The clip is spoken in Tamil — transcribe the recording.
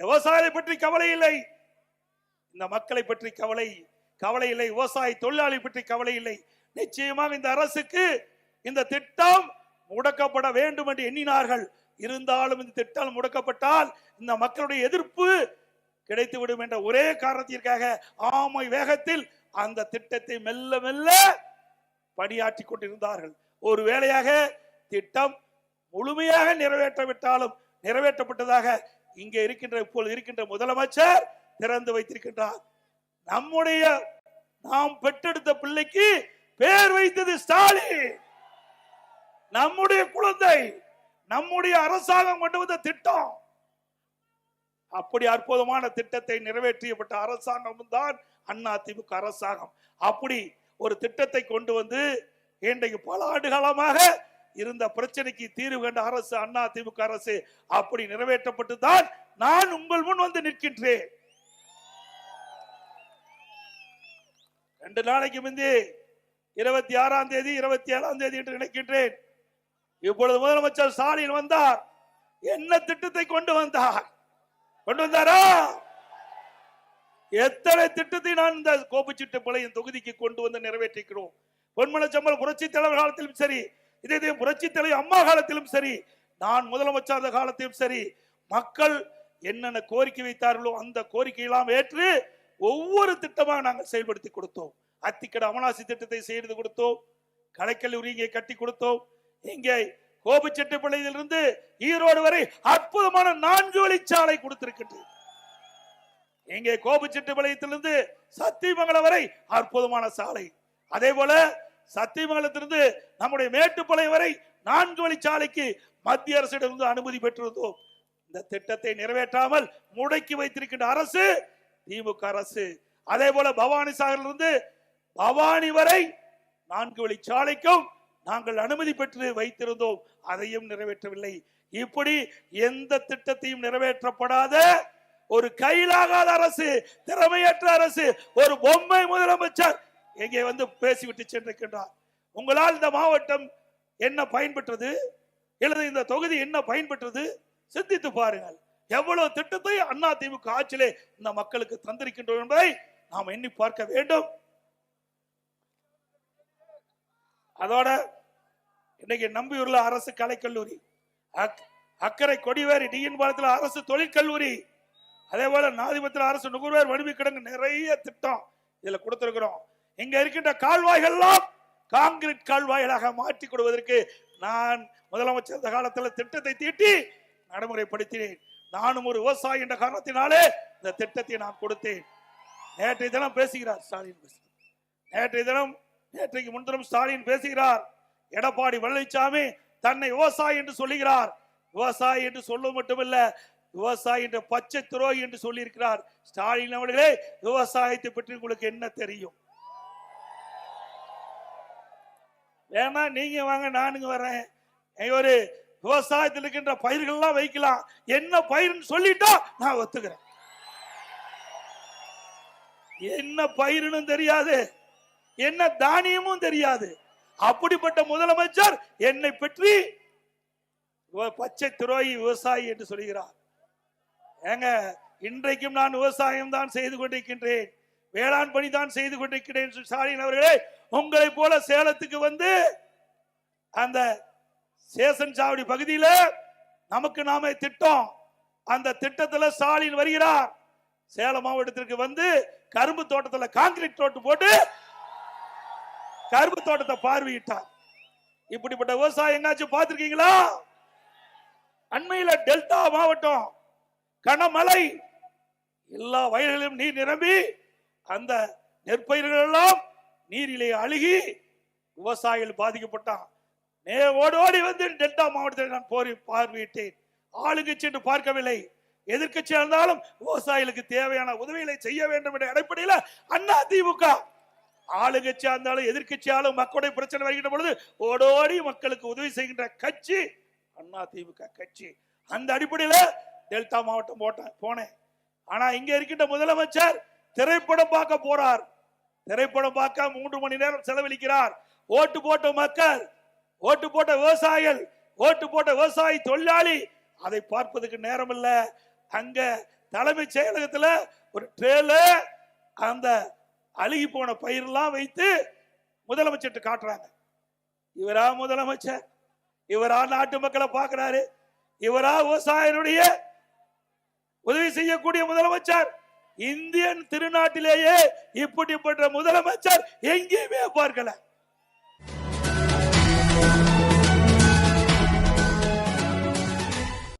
விவசாயத்தை பற்றி கவலை இல்லை. இந்த மக்களை பற்றி கவலை கவலை இல்லை. விவசாய தொழிலாளி பற்றி கவலை இல்லை. நிச்சயமாக இந்த அரசுக்கு இந்த திட்டம் முடக்கப்பட வேண்டும் என்று எண்ணினார்கள். இருந்தாலும் இந்த திட்டம் முடக்கப்பட்டால் இந்த மக்களுடைய எதிர்ப்பு கிடைத்துவிடும் என்ற ஒரே காரணத்திற்காக ஆமை வேகத்தில் அந்த திட்டத்தை மெல்ல மெல்ல பணியாற்றி கொண்டிருந்தார்கள். ஒரு வேளையாக திட்டம் முழுமையாக நிறைவேற்றவிட்டாலும் நிறைவேற்றப்பட்டதாக இங்கே இருக்கின்ற இப்பொழுது இருக்கின்ற முதலமைச்சர் திறந்து வைத்திருக்கின்றார். நம்முடைய நாம் பெற்றெடுத்த பிள்ளைக்கு பேர் வைத்தது ஸ்டாலின். நம்முடைய குழந்தை நம்முடைய அரசாங்கம் கொண்டு வந்த திட்டம். அப்படி அற்புதமான திட்டத்தை நிறைவேற்றியப்பட்ட அரசாங்கம் தான் அண்ணா திமுக அரசாங்கம். அப்படி ஒரு திட்டத்தை கொண்டு வந்து இன்றைக்கு பல ஆண்டு காலமாக இருந்த பிரச்சனைக்கு தீர்வு கண்ட அரசு அண்ணா திமுக அரசு அப்படி நிறைவேற்றப்பட்டு தான் நான் உங்கள் முன் வந்து நிற்கின்றேன். ரெண்டு நாளைக்கு முந்தி இருபத்தி ஆறாம் தேதி இருபத்தி ஏழாம் தேதி என்று நினைக்கின்றேன். இப்பொழுது முதலமைச்சர் ஸ்டாலின் வந்தார். என்ன திட்டத்தை கொண்டு வந்தார்? கொண்டு வந்தாரா? எத்தனை திட்டத்தை நான் இந்த கோபிச்சிட்டு பிள்ளையின் தொகுதிக்கு கொண்டு வந்து நிறைவேற்றிக்கிறோம்? பொன்மனச்சம்பல் புரட்சி தலைவர் காலத்திலும் சரி இதே இதே புரட்சி தலைவர் அம்மா காலத்திலும் சரி நான் முதலமைச்சர் காலத்திலும் சரி மக்கள் என்னென்ன கோரிக்கை வைத்தார்களோ அந்த கோரிக்கையெல்லாம் ஏற்று ஒவ்வொரு திட்டமாக நாங்கள் செயல்படுத்தி கொடுத்தோம். அத்திக்கடை அமலாசி திட்டத்தை செய்து கொடுத்தோம். கலைக்கல்லூரி இங்கே கட்டி கொடுத்தோம். இங்கே கோபிச்செட்டிப்பாளையத்திலிருந்து ஈரோடு வரை அற்புதமான நான்கு வழிச்சாலை கொடுத்திருக்கின்றது இங்கே கோபிச்செட்டிப்பாளையத்திலிருந்து சத்தியமங்கலம் வரை அற்புதமான சாலை. அதே போல சத்தியமங்கலத்திலிருந்து நம்முடைய மேட்டுப்பாளையம் வரை நான்கு வழிச்சாலைக்கு மத்திய அரசிடமிருந்து அனுமதி பெற்றிருந்தோம். இந்த திட்டத்தை நிறைவேற்றாமல் முடக்கி வைத்திருக்கின்ற அரசு திமுக அரசு. அதே போல பவானி சாகரிலிருந்து பவானி வரை நான்கு வழி சாலைக்கும் நாங்கள் அனுமதி பெற்று வைத்திருந்தோம். அதையும் நிறைவேற்றவில்லை. இப்படி எந்த திட்டத்தையும் நிறைவேற்றப்படாத ஒரு கையிலாகாத அரசு திறமையற்ற அரசு ஒரு பொம்மை முதலமைச்சர் எங்கே வந்து பேசிவிட்டு சென்றிருக்கின்றார். உங்களால் இந்த மாவட்டம் என்ன பயன்பெற்றது? அல்லது இந்த தொகுதி என்ன பயன்பெற்றது? சிந்தித்து பாருங்கள். எவ்வளவு திட்டத்தை அண்ணா திமுக ஆட்சியிலே இந்த மக்களுக்கு தந்திருக்கின்றோம் என்பதை நாம் எண்ணி பார்க்க வேண்டும். அதோட இன்னைக்கு நம்பியூர்ல அரசு கலைக்கல்லூரி அக்- அக்கரை கொடிவேரி டிஎன் பாலத்தில் அரசு தொழிற்கல்லூரி அதே போல நாதிபத்தில் அரசு நுகர்வோர் வடிவு கிடங்கு நிறைய திட்டம் இதுல கொடுத்திருக்கிறோம். இங்க இருக்கின்ற கால்வாய்கள்லாம் காங்கிரீட் கால்வாய்களாக மாற்றி கொடுவதற்கு நான் முதலமைச்சர் இந்த காலத்தில் திட்டத்தை தீட்டி நடைமுறைப்படுத்தினேன். நானும் ஒரு விவசாயி என்ற காரணத்தினாலே இந்த திட்டத்தை நான் கொடுத்தேன். நேற்றைய தினம் பேசுகிறார் ஸ்டாலின் பேசுகிறார். நேற்றைய தினம் நேற்றைக்கு முன்தினம் ஸ்டாலின் பேசுகிறார். எடப்பாடி பழனிசாமி தன்னை விவசாயி என்று சொல்லுகிறார். விவசாயி என்று சொல்ல மட்டுமல்ல விவசாயி என்ற பச்சை துரோகி என்று சொல்லியிருக்கிறார். ஸ்டாலின் அவர்களே விவசாயத்தை பற்றி உங்களுக்கு என்ன தெரியும்? ஏன்னா நீங்க வாங்க நானுங்க வரேன். ஒரு விவசாயத்தில் இருக்கின்ற பயிர்கள்லாம் வைக்கலாம். என்ன பயிர்னு சொல்லிட்டா நான் ஒத்துக்கிறேன். என்ன பயிர்னு தெரியாது. என்ன தானியமும் தெரியாது. அப்படிப்பட்ட முதலமைச்சர் என்னை பற்றி பச்சை துரோகி விவசாயி என்று சொல்கிறார். ஏங்க இன்றைக்கும் நான் விவசாயம் தான் செய்து கொண்டிருக்கின்றேன். வேளாண் பணி தான் செய்து கொண்டிருக்கிறேன் ஸ்டாலின் அவர்களே உங்களை போல சேலத்துக்கு வந்து அந்த சேசன் சாவடி பகுதியில் நமக்கு நாமே திட்டம். அந்த திட்டத்தில் ஸ்டாலின் வருகிறார். சேலம் மாவட்டத்திற்கு வந்து கரும்பு தோட்டத்தில் கான்கிரீட் தோட்டு போட்டு கரும்பு தோட்டத்தை பார்வையிட்டார். இப்படிப்பட்ட விவசாயம் எங்காச்சும் பார்த்துருக்கீங்களா? அண்மையில டெல்டா மாவட்டம் கனமழை எல்லா வயல்களிலும் நீர் நிரம்பி அந்த நெற்பயிர்கள் எல்லாம் நீரிலே அழுகி விவசாயிகள் பாதிக்கப்பட்டான். நே ஓடோடி வந்து டெல்டா மாவட்டத்தில் நான் போரி பார்வையிட்டேன். ஆளுங்கட்சி சென்று பார்க்கவில்லை. எதிர்க்கட்சியா இருந்தாலும் விவசாயிகளுக்கு தேவையான உதவிகளை செய்ய வேண்டும் என்ற அடிப்படையில் அண்ணா திமுக. ஆளுங்கட்சியா இருந்தாலும் எதிர்க்கட்சியாலும் மக்களுடைய பிரச்சனை வருகின்ற பொழுது ஓடோடி மக்களுக்கு உதவி செய்கின்ற கட்சி அண்ணா திமுக கட்சி. அந்த அடிப்படையில் டெல்டா மாவட்டம் போட்டேன் போனேன். ஆனா இங்க இருக்கின்ற முதலமைச்சர் திரைப்படம் பார்க்க போறார். திரைப்படம் பார்க்க மூன்று மணி நேரம் செலவழிக்கிறார். ஓட்டு போட்ட மக்கள் ஓட்டு போட்ட விவசாயிகள் ஓட்டு போட்ட விவசாயி தொழிலாளி அதை பார்ப்பதற்கு நேரம் இல்ல அங்க தலைமைச் செயலகத்துல ஒரு ட்ரேல அந்த அழுகி போன பயிரெல்லாம் வைத்து முதலமைச்சர்கிட்ட காட்டுறாங்க. இவரா முதலமைச்சர்? இவரா நாட்டு மக்களை பார்க்கிறாரு? இவரா விவசாயினுடைய உதவி செய்யக்கூடிய முதலமைச்சர்? இந்தியன் திருநாட்டிலேயே இப்படிப்பட்ட முதலமைச்சர் எங்கேயுமே பார்க்கல.